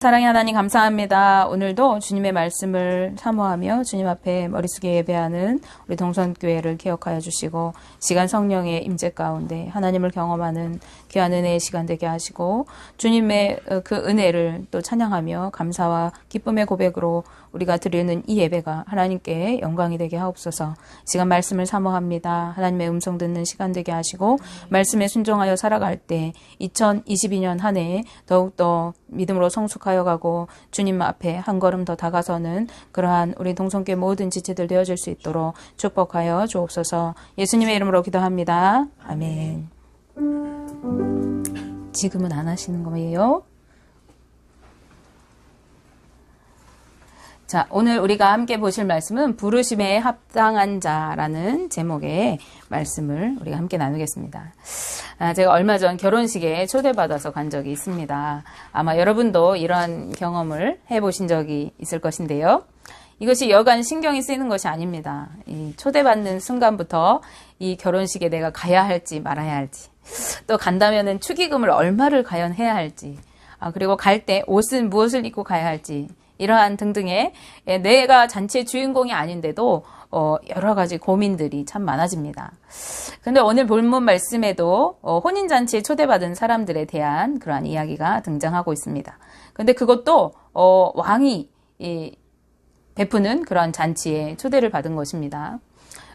사랑의 하나님 감사합니다. 오늘도 주님의 말씀을 사모하며 주님 앞에 머릿속에 예배하는 우리 동선교회를 기억하여 주시고 시간 성령의 임재 가운데 하나님을 경험하는 귀한 은혜의 시간 되게 하시고 주님의 어, 그 은혜를 또 찬양하며 감사와 기쁨의 고백으로 우리가 드리는 이 예배가 하나님께 영광이 되게 하옵소서. 시간 말씀을 사모합니다. 하나님의 음성 듣는 시간 되게 하시고 말씀에 순종하여 살아갈 때 2022년 한 해 더욱더 믿음으로 성숙하여 가고 주님 앞에 한 걸음 더 다가서는 그러한 우리 동성교 모든 지체들 되어질 수 있도록 축복하여 주옵소서. 예수님의 이름으로 기도합니다. 아멘. 지금은 안 하시는 거예요. 자, 오늘 우리가 함께 보실 말씀은 부르심에 합당한 자라는 제목의 말씀을 우리가 함께 나누겠습니다. 아, 제가 얼마 전 결혼식에 초대받아서 간 적이 있습니다. 아마 여러분도 이러한 경험을 해보신 적이 있을 것인데요. 이것이 여간 신경이 쓰이는 것이 아닙니다. 이 초대받는 순간부터 이 결혼식에 내가 가야 할지 말아야 할지, 또 간다면은 축의금을 얼마를 과연 해야 할지, 아, 그리고 갈 때 옷은 무엇을 입고 가야 할지, 이러한 등등의 예, 내가 잔치의 주인공이 아닌데도 어, 여러 가지 고민들이 참 많아집니다. 근데 오늘 본문 말씀에도 어, 혼인잔치에 초대받은 사람들에 대한 그러한 이야기가 등장하고 있습니다. 근데 그것도 어, 왕이 이, 베푸는 그러한 잔치에 초대를 받은 것입니다.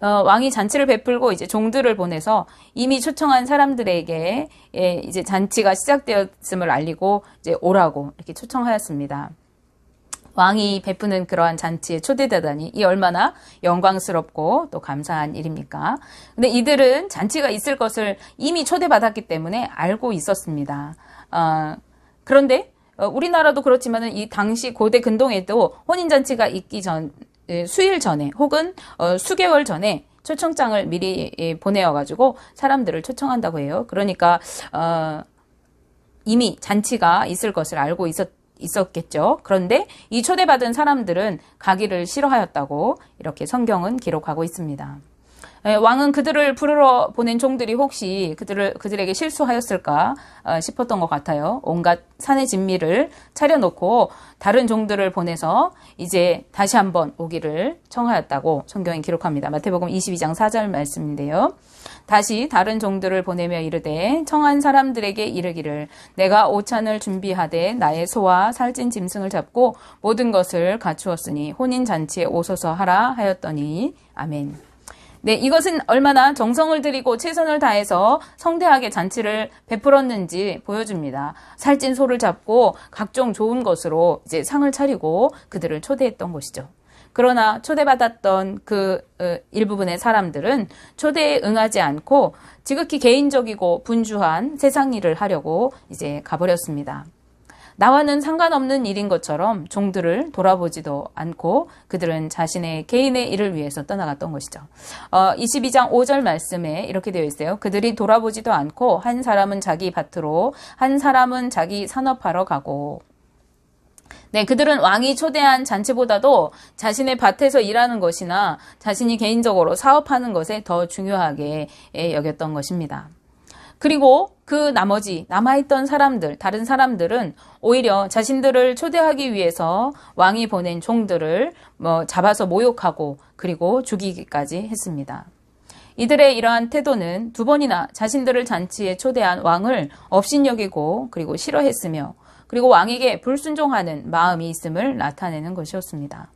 어, 왕이 잔치를 베풀고 이제 종들을 보내서 이미 초청한 사람들에게 예, 이제 잔치가 시작되었음을 알리고 이제 오라고 이렇게 초청하였습니다. 왕이 베푸는 그러한 잔치에 초대되다니 이 얼마나 영광스럽고 또 감사한 일입니까? 근데 이들은 잔치가 있을 것을 이미 초대받았기 때문에 알고 있었습니다. 어, 그런데 어, 우리나라도 그렇지만은 이 당시 고대 근동에도 혼인잔치가 있기 전 예, 수일 전에 혹은 어, 수개월 전에 초청장을 미리 예, 보내어 가지고 사람들을 초청한다고 해요. 그러니까 어, 이미 잔치가 있을 것을 알고 있었. 있었겠죠. 그런데 이 초대받은 사람들은 가기를 싫어하였다고 이렇게 성경은 기록하고 있습니다. 예, 왕은 그들을 부르러 보낸 종들이 혹시 그들을 그들에게 실수하였을까 어, 싶었던 것 같아요. 온갖 산의 진미를 차려놓고 다른 종들을 보내서 이제 다시 한번 오기를 청하였다고 성경이 기록합니다. 마태복음 22장 4절 말씀인데요. 다시 다른 종들을 보내며 이르되 청한 사람들에게 이르기를 내가 오찬을 준비하되 나의 소와 살찐 짐승을 잡고 모든 것을 갖추었으니 혼인 잔치에 오소서 하라 하였더니 아멘. 네, 이것은 얼마나 정성을 들이고 최선을 다해서 성대하게 잔치를 베풀었는지 보여줍니다. 살찐 소를 잡고 각종 좋은 것으로 이제 상을 차리고 그들을 초대했던 것이죠. 그러나 초대받았던 그 어, 일부분의 사람들은 초대에 응하지 않고 지극히 개인적이고 분주한 세상 일을 하려고 이제 가버렸습니다. 나와는 상관없는 일인 것처럼 종들을 돌아보지도 않고 그들은 자신의 개인의 일을 위해서 떠나갔던 것이죠. 어, 22장 5절 말씀에 이렇게 되어 있어요. 그들이 돌아보지도 않고 한 사람은 자기 밭으로 한 사람은 자기 산업하러 가고 네, 그들은 왕이 초대한 잔치보다도 자신의 밭에서 일하는 것이나 자신이 개인적으로 사업하는 것에 더 중요하게 여겼던 것입니다. 그리고 그 나머지 남아있던 사람들, 다른 사람들은 오히려 자신들을 초대하기 위해서 왕이 보낸 종들을 뭐 잡아서 모욕하고 그리고 죽이기까지 했습니다. 이들의 이러한 태도는 두 번이나 자신들을 잔치에 초대한 왕을 업신여기고 그리고 싫어했으며 그리고 왕에게 불순종하는 마음이 있음을 나타내는 것이었습니다.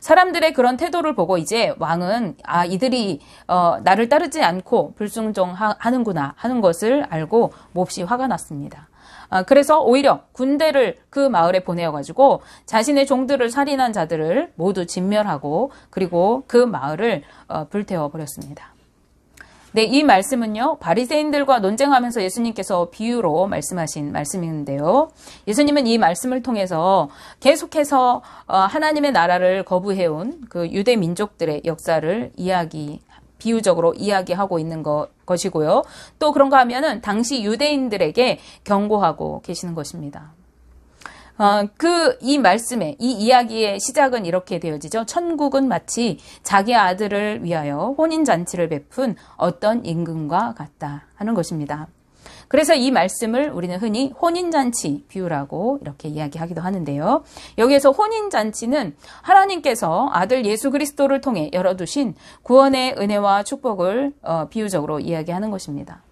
사람들의 그런 태도를 보고 이제 왕은 아 이들이 어, 나를 따르지 않고 불순종하는구나 하는 것을 알고 몹시 화가 났습니다. 아, 그래서 오히려 군대를 그 마을에 보내어가지고 자신의 종들을 살인한 자들을 모두 진멸하고 그리고 그 마을을 어, 불태워 버렸습니다. 네, 이 말씀은요, 바리새인들과 논쟁하면서 예수님께서 비유로 말씀하신 말씀인데요. 예수님은 이 말씀을 통해서 계속해서 어, 하나님의 나라를 거부해온 그 유대 민족들의 역사를 이야기, 비유적으로 이야기하고 있는 것, 것이고요. 또 그런가 하면은 당시 유대인들에게 경고하고 계시는 것입니다. 어, 그, 이 말씀에, 이 이야기의 시작은 이렇게 되어지죠. 천국은 마치 자기 아들을 위하여 혼인 잔치를 베푼 어떤 임금과 같다 하는 것입니다. 그래서 이 말씀을 우리는 흔히 혼인잔치 비유라고 이렇게 이야기하기도 하는데요. 여기에서 혼인잔치는 하나님께서 아들 예수 그리스도를 통해 열어두신 구원의 은혜와 축복을 어, 비유적으로 이야기하는 것입니다.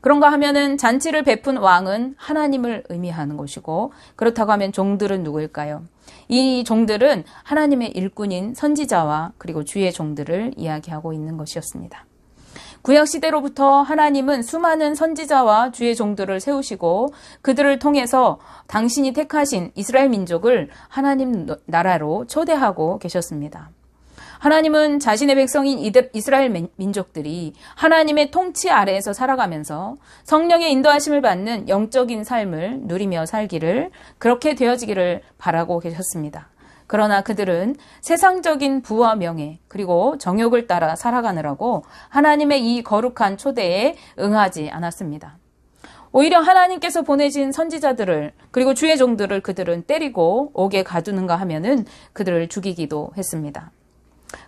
그런가 하면은 잔치를 베푼 왕은 하나님을 의미하는 것이고 그렇다고 하면 종들은 누구일까요? 이 종들은 하나님의 일꾼인 선지자와 그리고 주의 종들을 이야기하고 있는 것이었습니다. 구약 시대로부터 하나님은 수많은 선지자와 주의 종들을 세우시고 그들을 통해서 당신이 택하신 이스라엘 민족을 하나님 나라로 초대하고 계셨습니다. 하나님은 자신의 백성인 이스라엘 민족들이 하나님의 통치 아래에서 살아가면서 성령의 인도하심을 받는 영적인 삶을 누리며 살기를 그렇게 되어지기를 바라고 계셨습니다. 그러나 그들은 세상적인 부와 명예 그리고 정욕을 따라 살아가느라고 하나님의 이 거룩한 초대에 응하지 않았습니다. 오히려 하나님께서 보내신 선지자들을 그리고 주의 종들을 그들은 때리고 옥에 가두는가 하면은 그들을 죽이기도 했습니다.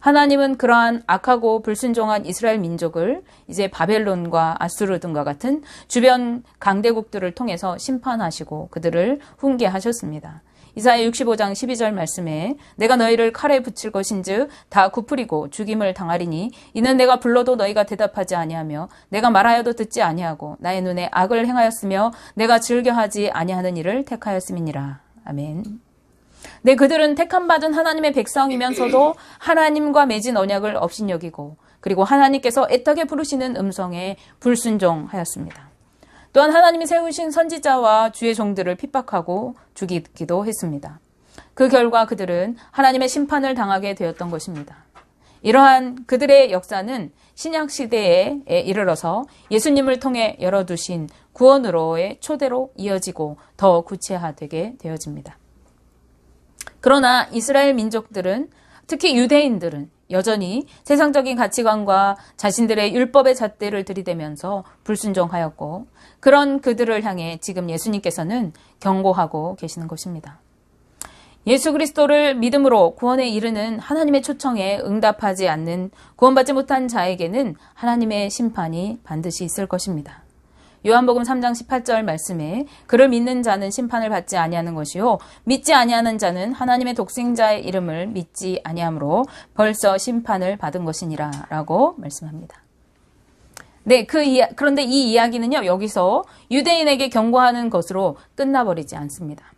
하나님은 그러한 악하고 불순종한 이스라엘 민족을 이제 바벨론과 아수르 등과 같은 주변 강대국들을 통해서 심판하시고 그들을 훈계하셨습니다. 이사야 65장 12절 말씀에 내가 너희를 칼에 붙일 것인즉 다 굽으리고 죽임을 당하리니 이는 내가 불러도 너희가 대답하지 아니하며 내가 말하여도 듣지 아니하고 나의 눈에 악을 행하였으며 내가 즐겨하지 아니하는 일을 택하였음이니라. 아멘. 네, 그들은 택함 받은 하나님의 백성이면서도 하나님과 맺은 언약을 업신여기고 그리고 하나님께서 애타게 부르시는 음성에 불순종하였습니다. 또한 하나님이 세우신 선지자와 주의 종들을 핍박하고 죽이기도 했습니다. 그 결과 그들은 하나님의 심판을 당하게 되었던 것입니다. 이러한 그들의 역사는 신약 시대에 이르러서 예수님을 통해 열어두신 구원으로의 초대로 이어지고 더 구체화되게 되어집니다. 그러나 이스라엘 민족들은 특히 유대인들은 여전히 세상적인 가치관과 자신들의 율법의 잣대를 들이대면서 불순종하였고 그런 그들을 향해 지금 예수님께서는 경고하고 계시는 것입니다. 예수 그리스도를 믿음으로 구원에 이르는 하나님의 초청에 응답하지 않는 구원받지 못한 자에게는 하나님의 심판이 반드시 있을 것입니다. 요한복음 3장 18절 말씀에 그를 믿는 자는 심판을 받지 아니하는 것이요 믿지 아니하는 자는 하나님의 독생자의 이름을 믿지 아니하므로 벌써 심판을 받은 것이니라라고 말씀합니다. 네, 그 이야, 그런데 이 이야기는요, 여기서 유대인에게 경고하는 것으로 끝나버리지 않습니다.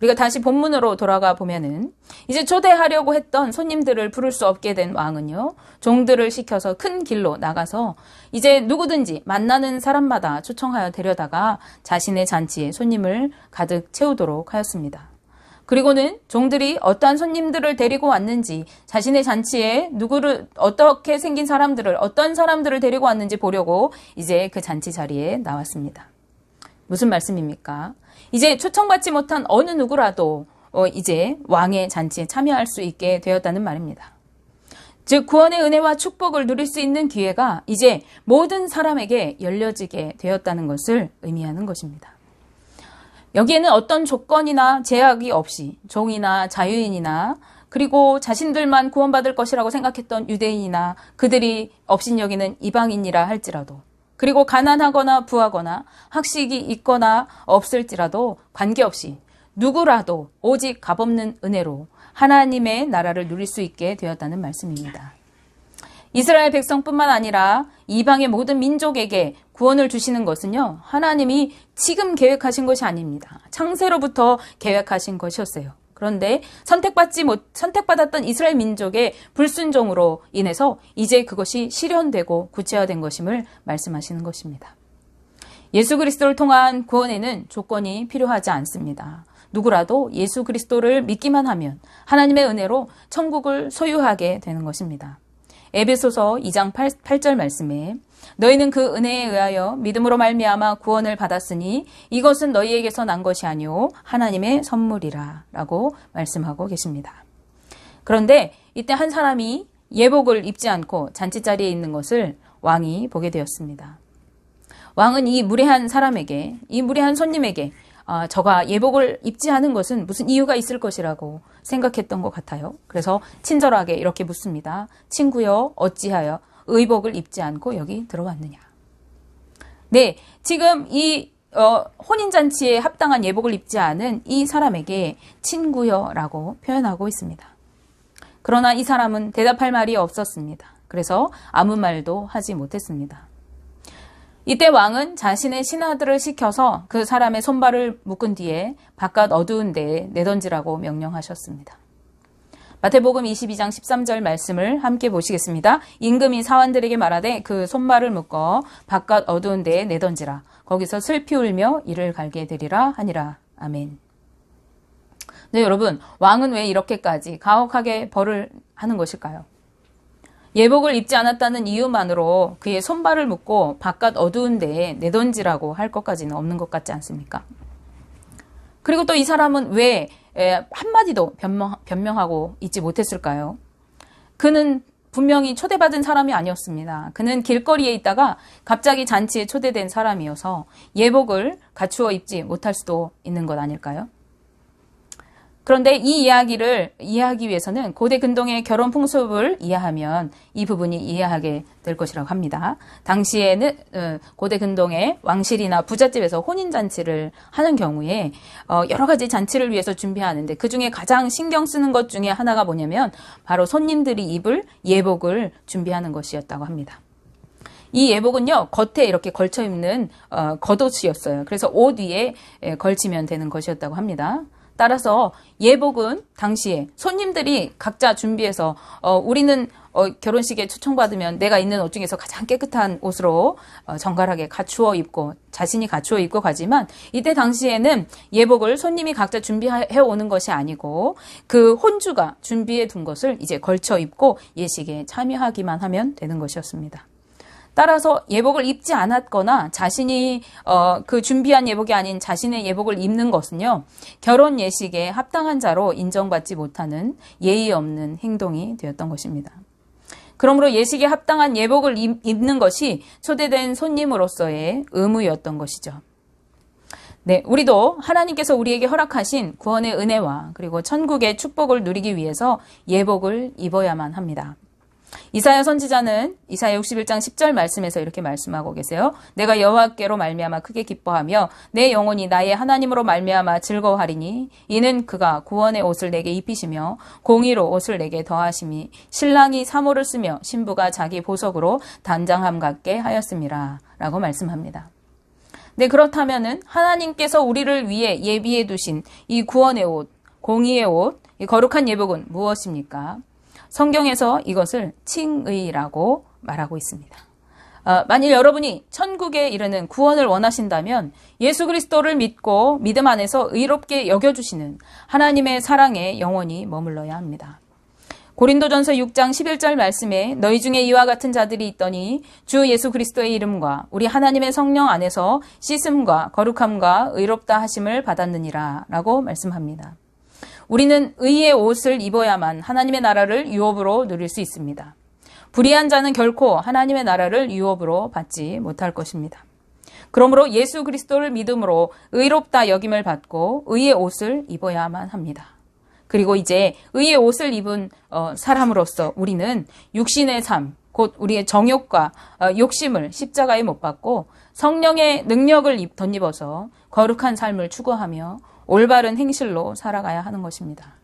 우리가 다시 본문으로 돌아가 보면은 이제 초대하려고 했던 손님들을 부를 수 없게 된 왕은요, 종들을 시켜서 큰 길로 나가서 이제 누구든지 만나는 사람마다 초청하여 데려다가 자신의 잔치에 손님을 가득 채우도록 하였습니다. 그리고는 종들이 어떠한 손님들을 데리고 왔는지 자신의 잔치에 누구를 어떻게 생긴 사람들을 어떤 사람들을 데리고 왔는지 보려고 이제 그 잔치 자리에 나왔습니다. 무슨 말씀입니까? 이제 초청받지 못한 어느 누구라도 어, 이제 왕의 잔치에 참여할 수 있게 되었다는 말입니다. 즉 구원의 은혜와 축복을 누릴 수 있는 기회가 이제 모든 사람에게 열려지게 되었다는 것을 의미하는 것입니다. 여기에는 어떤 조건이나 제약이 없이 종이나 자유인이나 그리고 자신들만 구원받을 것이라고 생각했던 유대인이나 그들이 업신여기는 이방인이라 할지라도 그리고 가난하거나 부하거나 학식이 있거나 없을지라도 관계없이 누구라도 오직 값없는 은혜로 하나님의 나라를 누릴 수 있게 되었다는 말씀입니다. 이스라엘 백성뿐만 아니라 이방의 모든 민족에게 구원을 주시는 것은요, 하나님이 지금 계획하신 것이 아닙니다. 창세로부터 계획하신 것이었어요. 그런데 선택받지 못, 선택받았던 이스라엘 민족의 불순종으로 인해서 이제 그것이 실현되고 구체화된 것임을 말씀하시는 것입니다. 예수 그리스도를 통한 구원에는 조건이 필요하지 않습니다. 누구라도 예수 그리스도를 믿기만 하면 하나님의 은혜로 천국을 소유하게 되는 것입니다. 에베소서 2장 8, 8절 말씀에 너희는 그 은혜에 의하여 믿음으로 말미암아 구원을 받았으니 이것은 너희에게서 난 것이 아니오 하나님의 선물이라라고 말씀하고 계십니다. 그런데 이때 한 사람이 예복을 입지 않고 잔치 자리에 있는 것을 왕이 보게 되었습니다. 왕은 이 무례한 사람에게 이 무례한 손님에게 아, 저가 예복을 입지 않은 것은 무슨 이유가 있을 것이라고 생각했던 것 같아요. 그래서 친절하게 이렇게 묻습니다. 친구여, 어찌하여 의복을 입지 않고 여기 들어왔느냐? 네, 지금 이 어, 혼인잔치에 합당한 예복을 입지 않은 이 사람에게 친구여라고 표현하고 있습니다. 그러나 이 사람은 대답할 말이 없었습니다. 그래서 아무 말도 하지 못했습니다. 이때 왕은 자신의 신하들을 시켜서 그 사람의 손발을 묶은 뒤에 바깥 어두운 데에 내던지라고 명령하셨습니다. 마태복음 22장 13절 말씀을 함께 보시겠습니다. 임금이 사원들에게 말하되 그 손발을 묶어 바깥 어두운 데에 내던지라. 거기서 슬피 울며 이를 갈게 되리라 하니라. 아멘. 네, 여러분. 왕은 왜 이렇게까지 가혹하게 벌을 하는 것일까요? 예복을 입지 않았다는 이유만으로 그의 손발을 묶고 바깥 어두운 데에 내던지라고 할 것까지는 없는 것 같지 않습니까? 그리고 또 이 사람은 왜 한마디도 변명, 변명하고 있지 못했을까요? 그는 분명히 초대받은 사람이 아니었습니다. 그는 길거리에 있다가 갑자기 잔치에 초대된 사람이어서 예복을 갖추어 입지 못할 수도 있는 것 아닐까요? 그런데 이 이야기를 이해하기 위해서는 고대 근동의 결혼 풍습을 이해하면 이 부분이 이해하게 될 것이라고 합니다. 당시에는 어, 고대 근동의 왕실이나 부잣집에서 혼인 잔치를 하는 경우에 어, 여러 가지 잔치를 위해서 준비하는데 그 중에 가장 신경 쓰는 것 중에 하나가 뭐냐면 바로 손님들이 입을 예복을 준비하는 것이었다고 합니다. 이 예복은요 겉에 이렇게 걸쳐 입는 어, 겉옷이었어요. 그래서 옷 위에 걸치면 되는 것이었다고 합니다. 따라서 예복은 당시에 손님들이 각자 준비해서 어, 우리는 어, 결혼식에 초청받으면 내가 있는 옷 중에서 가장 깨끗한 옷으로 어, 정갈하게 갖추어 입고 자신이 갖추어 입고 가지만 이때 당시에는 예복을 손님이 각자 준비해 오는 것이 아니고 그 혼주가 준비해 둔 것을 이제 걸쳐 입고 예식에 참여하기만 하면 되는 것이었습니다. 따라서 예복을 입지 않았거나 자신이 어, 그 준비한 예복이 아닌 자신의 예복을 입는 것은요 결혼 예식에 합당한 자로 인정받지 못하는 예의 없는 행동이 되었던 것입니다. 그러므로 예식에 합당한 예복을 입는 것이 초대된 손님으로서의 의무였던 것이죠. 네, 우리도 하나님께서 우리에게 허락하신 구원의 은혜와 그리고 천국의 축복을 누리기 위해서 예복을 입어야만 합니다. 이사야 선지자는 이사야 61장 10절 말씀에서 이렇게 말씀하고 계세요. 내가 여호와께로 말미암아 크게 기뻐하며 내 영혼이 나의 하나님으로 말미암아 즐거워하리니 이는 그가 구원의 옷을 내게 입히시며 공의로 옷을 내게 더하심이 신랑이 사모를 쓰며 신부가 자기 보석으로 단장함 같게 하였음이라 라고 말씀합니다. 네, 그렇다면은 하나님께서 우리를 위해 예비해 두신 이 구원의 옷, 공의의 옷, 이 거룩한 예복은 무엇입니까? 성경에서 이것을 칭의라고 말하고 있습니다. 어, 만일 여러분이 천국에 이르는 구원을 원하신다면 예수 그리스도를 믿고 믿음 안에서 의롭게 여겨주시는 하나님의 사랑에 영원히 머물러야 합니다. 고린도전서 6장 11절 말씀에 너희 중에 이와 같은 자들이 있더니 주 예수 그리스도의 이름과 우리 하나님의 성령 안에서 씻음과 거룩함과 의롭다 하심을 받았느니라 라고 말씀합니다. 우리는 의의 옷을 입어야만 하나님의 나라를 유업으로 누릴 수 있습니다. 불의한 자는 결코 하나님의 나라를 유업으로 받지 못할 것입니다. 그러므로 예수 그리스도를 믿음으로 의롭다 여김을 받고 의의 옷을 입어야만 합니다. 그리고 이제 의의 옷을 입은 어, 사람으로서 우리는 육신의 삶, 곧 우리의 정욕과 어, 욕심을 십자가에 못 박고 성령의 능력을 덧입어서 거룩한 삶을 추구하며 올바른 행실로 살아가야 하는 것입니다.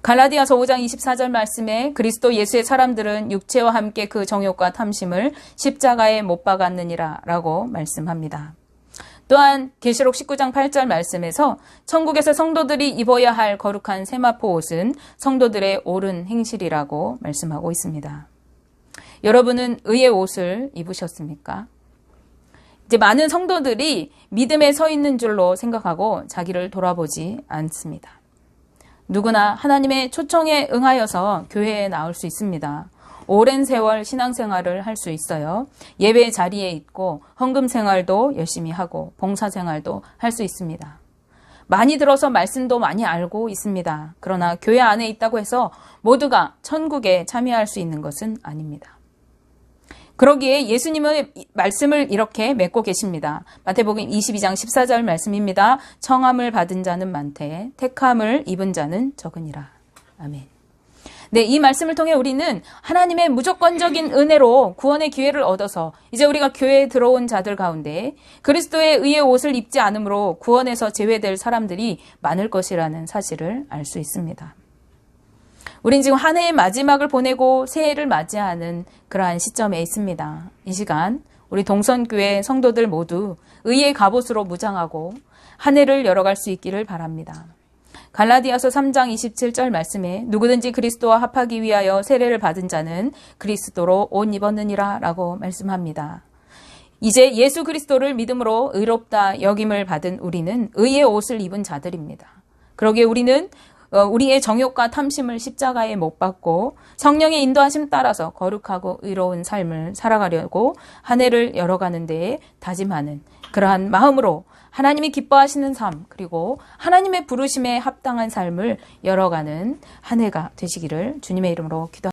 갈라디아서 5장 24절 말씀에 그리스도 예수의 사람들은 육체와 함께 그 정욕과 탐심을 십자가에 못 박았느니라 라고 말씀합니다. 또한 계시록 19장 8절 말씀에서 천국에서 성도들이 입어야 할 거룩한 세마포 옷은 성도들의 옳은 행실이라고 말씀하고 있습니다. 여러분은 의의 옷을 입으셨습니까? 이제 많은 성도들이 믿음에 서 있는 줄로 생각하고 자기를 돌아보지 않습니다. 누구나 하나님의 초청에 응하여서 교회에 나올 수 있습니다. 오랜 세월 신앙생활을 할 수 있어요. 예배 자리에 있고 헌금 생활도 열심히 하고 봉사 생활도 할 수 있습니다. 많이 들어서 말씀도 많이 알고 있습니다. 그러나 교회 안에 있다고 해서 모두가 천국에 참여할 수 있는 것은 아닙니다. 그러기에 예수님의 말씀을 이렇게 맺고 계십니다. 마태복음 22장 14절 말씀입니다. 청함을 받은 자는 많되 택함을 입은 자는 적으니라. 아멘. 네, 이 말씀을 통해 우리는 하나님의 무조건적인 은혜로 구원의 기회를 얻어서 이제 우리가 교회에 들어온 자들 가운데 그리스도의 의의 옷을 입지 않으므로 구원에서 제외될 사람들이 많을 것이라는 사실을 알 수 있습니다. 우린 지금 한 해의 마지막을 보내고 새해를 맞이하는 그러한 시점에 있습니다. 이 시간 우리 동선교회 성도들 모두 의의 갑옷으로 무장하고 한 해를 열어갈 수 있기를 바랍니다. 갈라디아서 3장 27절 말씀에 누구든지 그리스도와 합하기 위하여 세례를 받은 자는 그리스도로 옷 입었느니라 라고 말씀합니다. 이제 예수 그리스도를 믿음으로 의롭다 여김을 받은 우리는 의의 옷을 입은 자들입니다. 그러기에 우리는 어, 우리의 정욕과 탐심을 십자가에 못 박고 성령의 인도하심 따라서 거룩하고 의로운 삶을 살아가려고 한 해를 열어가는 데에 다짐하는 그러한 마음으로 하나님이 기뻐하시는 삶 그리고 하나님의 부르심에 합당한 삶을 열어가는 한 해가 되시기를 주님의 이름으로 기도